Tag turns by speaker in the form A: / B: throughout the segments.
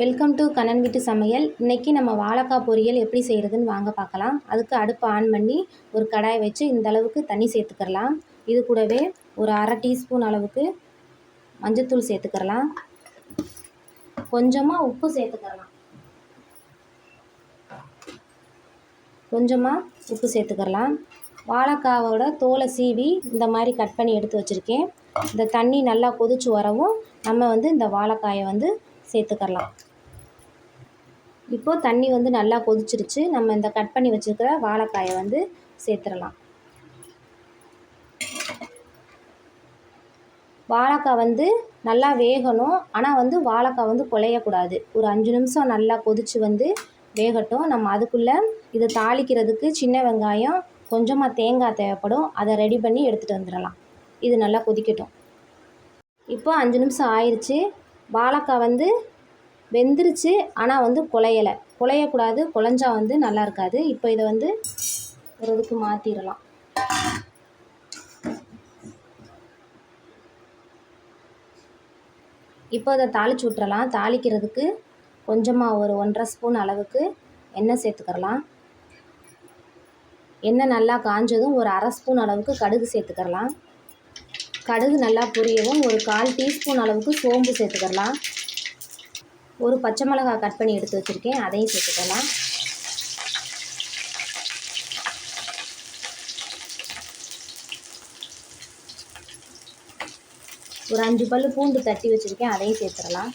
A: Welcome to Kannan வீட்டு சமையல். இன்றைக்கி நம்ம வாழைக்காய் பொரியல் எப்படி செய்கிறதுன்னு வாங்க பார்க்கலாம். அதுக்கு அடுப்பு ஆன் பண்ணி ஒரு கடாய் வச்சு இந்த அளவுக்கு தண்ணி சேர்த்துக்கிறலாம். இது கூடவே ஒரு அரை டீஸ்பூன் அளவுக்கு மஞ்சத்தூள் சேர்த்துக்கிறலாம். கொஞ்சமாக உப்பு சேர்த்துக்கிறலாம். கொஞ்சமாக உப்பு சேர்த்துக்கிறலாம். வாழைக்காவோட தோலை சீவி இந்த மாதிரி கட் பண்ணி எடுத்து வச்சுருக்கேன். இந்த தண்ணி நல்லா கொதிச்சு வரவும் நம்ம வந்து இந்த வாழைக்காயை வந்து சேர்த்துக்கலாம் இப்போது தண்ணி வந்து நல்லா கொதிச்சிருச்சு. நம்ம இந்த கட் பண்ணி வச்சுருக்கிற வாழைக்காயை வந்து சேர்த்துடலாம். வாழைக்காய் வந்து நல்லா வேகணும். ஆனால் வந்து வாழைக்காய் வந்து குழையக்கூடாது. ஒரு அஞ்சு நிமிஷம் நல்லா கொதித்து வந்து வேகட்டும். நம்ம அதுக்குள்ளே இதை தாளிக்கிறதுக்கு சின்ன வெங்காயம் கொஞ்சமாக தேங்காய் தேவைப்படும். அதை ரெடி பண்ணி எடுத்துகிட்டு வந்துடலாம். இது நல்லா கொதிக்கட்டும். இப்போ அஞ்சு நிமிஷம் ஆயிடுச்சு வாழைக்காய் வந்து வெந்துருச்சு ஆனால் வந்து குழையலை. குழையக்கூடாது குழஞ்சா வந்து நல்லா இருக்காது. இப்போ இதை வந்து ஒரு இதுக்கு மாற்றிடலாம் இப்போ இதை தாளிச்சு விட்றலாம் தாளிக்கிறதுக்கு கொஞ்சமாக ஒரு ஒன்றரை ஸ்பூன் அளவுக்கு எண்ணெய் சேர்த்துக்கிறலாம். எண்ணெய் நல்லா காஞ்சதும் ஒரு அரை ஸ்பூன் அளவுக்கு கடுகு சேர்த்துக்கிறலாம். கடுகு நல்லா பொரியவும் ஒரு கால் டீஸ்பூன் அளவுக்கு சோம்பு சேர்த்துக்கிறலாம். ஒரு பச்சை மிளகா கட் பண்ணி எடுத்து வச்சுருக்கேன். அதையும் சேர்த்துக்கலாம். ஒரு அஞ்சு பல் பூண்டு தட்டி வச்சுருக்கேன். அதையும் சேர்த்துடலாம்.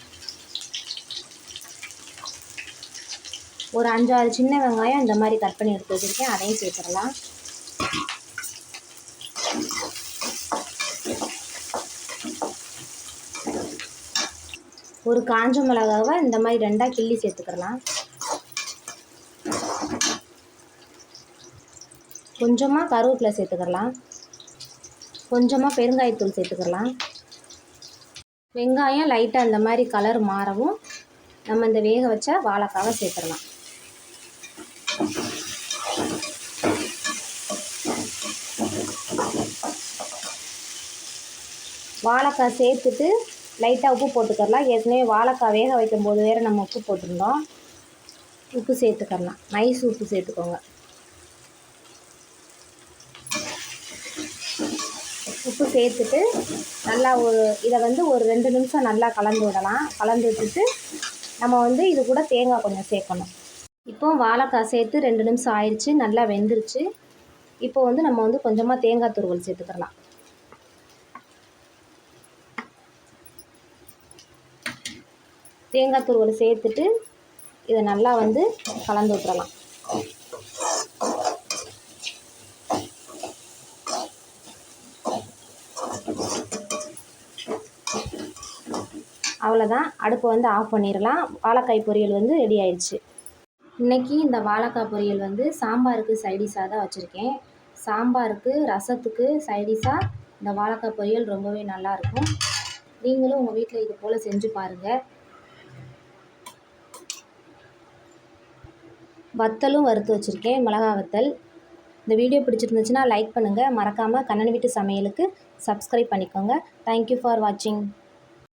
A: ஒரு அஞ்சாறு சின்ன வெங்காயம் இந்த மாதிரி கட் பண்ணி எடுத்து வச்சுருக்கேன். அதையும் சேர்த்துடலாம். ஒரு காஞ்ச மிளகாவை இந்த மாதிரி ரெண்டாக கிள்ளி சேர்த்துக்கலாம். கொஞ்சமாக கருவேப்பிலை சேர்த்துக்கலாம். கொஞ்சமாக பெருங்காயத்தூள் சேர்த்துக்கலாம். வெங்காயம் லைட்டாக இந்த மாதிரி கலர் மாறவும் நம்ம இந்த வேக வச்ச வாழைக்காவை சேர்த்துடலாம் வாழைக்காய் சேர்த்துட்டு லைட்டாக உப்பு போட்டுக்கரலாம் ஏற்கனவே வாழைக்காய் வேக வைக்கும் போது வேறு நம்ம உப்பு போட்டிருந்தோம். உப்பு சேர்த்துக்கரலாம் நைஸ் உப்பு சேர்த்துக்கோங்க. உப்பு சேர்த்துட்டு நல்லா ஒரு இதை வந்து ஒரு ரெண்டு நிமிஷம் நல்லா கலந்து விடலாம். கலந்து விட்டுட்டு நம்ம வந்து இது கூட தேங்காய் கொஞ்சம் சேர்க்கணும். இப்போ வாழைக்காய் சேர்த்து ரெண்டு நிமிஷம் ஆயிடுச்சு நல்லா வெந்துருச்சு. இப்போ வந்து நம்ம வந்து கொஞ்சமாக தேங்காய் துருவல் சேர்த்துக்கலாம் தேங்காய் துருவல் சேர்த்துட்டு இதை நல்லா வந்து கலந்து விட்டுறலாம். அவ்வளோதான். அடுப்பை வந்து ஆஃப் பண்ணிடலாம். வாழைக்காய் பொரியல் வந்து ரெடி ஆயிடுச்சு. இன்றைக்கி இந்த வாழைக்காய் பொரியல் வந்து சாம்பாருக்கு சைடிஷாக தான் வச்சுருக்கேன். சாம்பாருக்கு ரசத்துக்கு சைடிஷாக இந்த வாழைக்காய் பொரியல் ரொம்பவே நல்லாயிருக்கும் நீங்களும் உங்கள் வீட்டில் இது போல் செஞ்சு பாருங்கள் வத்தலும் வறுத்து வச்சுருக்கேன் மிளகா வத்தல். இந்த வீடியோ பிடிச்சிருந்துச்சுன்னா லைக் பண்ணுங்கள் மறக்காமல் கண்ணன் வீட்டு சமையலுக்கு சப்ஸ்கிரைப் பண்ணிக்கோங்க. தேங்க்யூ ஃபார் வாட்சிங்